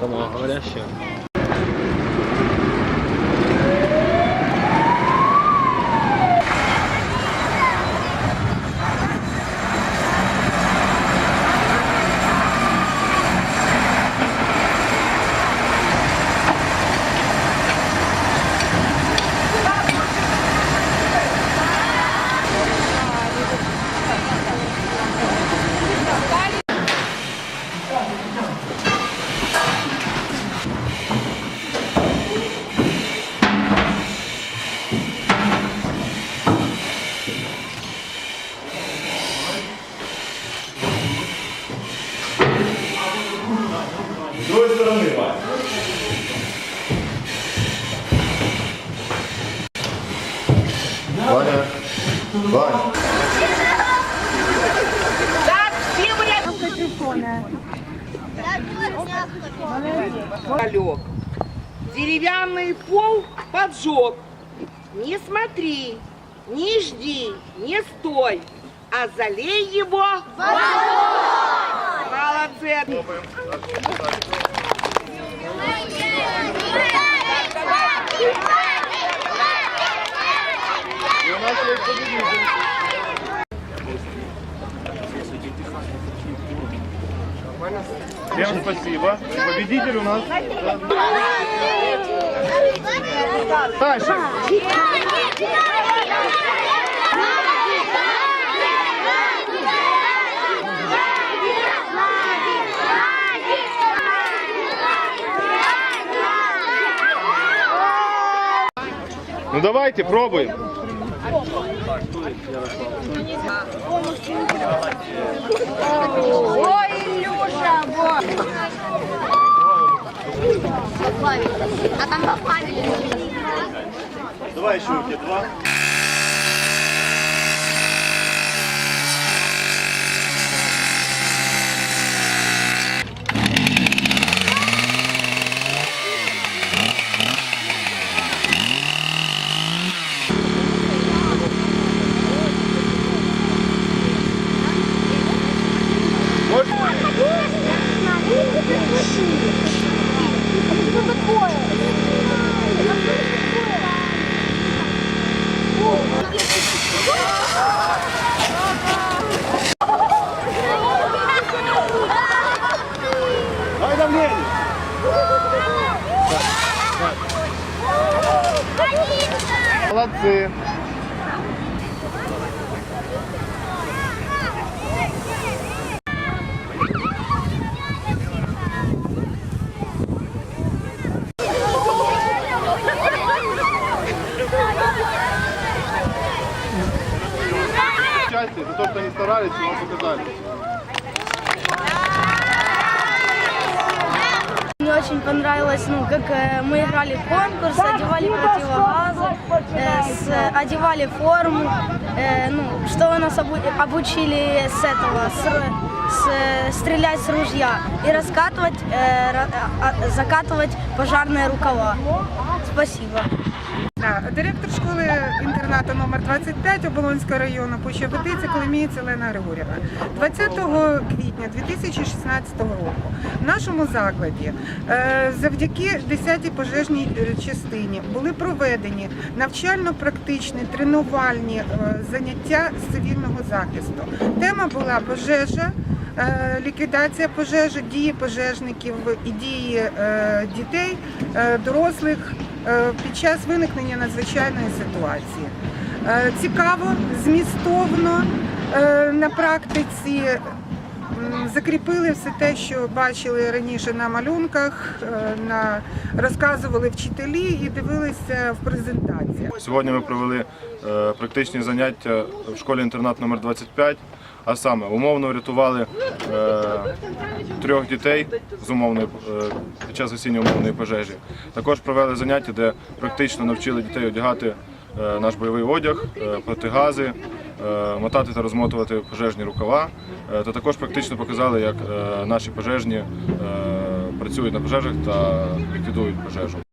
Самоговорящая. З другої сторони, Вань. Ваня. Вань. Олег. Деревянный пол поджег. Не смотри, не жди, не стой, а залей его водой. Молодцы. Всем спасибо. Победитель у нас. Дальше. Ну давайте пробуємо. Ой, Ілюша, бо. А там поплавили. Давай еще у тебя два. Молодцы. Счастье за то, что они старались вам показали. очень понравилось, ну, как э, мы играли в конкурс, одевали противогазы, э, с- одевали форму, э, ну, что вы нас обу- обучили с этого, с, р- с- стрелять с ружья и раскатывать, э, ра- а- а- закатывать пожарные рукава. Спасибо. Да, Директор школи інтернату номер 25 Оболонського району Пуща-Водиця Коломієць Олена Григорівна. 20 квітня 2016 року в нашому закладі е, завдяки 10-й пожежній частині були проведені навчально-практичні тренувальні е, заняття з цивільного захисту. Тема була пожежа. е, Ліквідація пожежі, дії пожежників і дії дітей, дорослих під час виникнення надзвичайної ситуації. Е, Цікаво, змістовно е, на практиці закріпили все те, що бачили раніше на малюнках, е, розказували вчителі і дивилися в презентаціях. Сьогодні ми провели е, практичні заняття в школі-інтернат номер 25 а саме умовно врятували е, трьох дітей умовної е, під час осінньо-умовної пожежі. Також провели заняття, де практично навчили дітей одягати наш бойовий одяг, протигази, мотати та розмотувати пожежні рукава. Та також практично показали, як наші пожежні працюють на пожежах та ліквідують пожежу.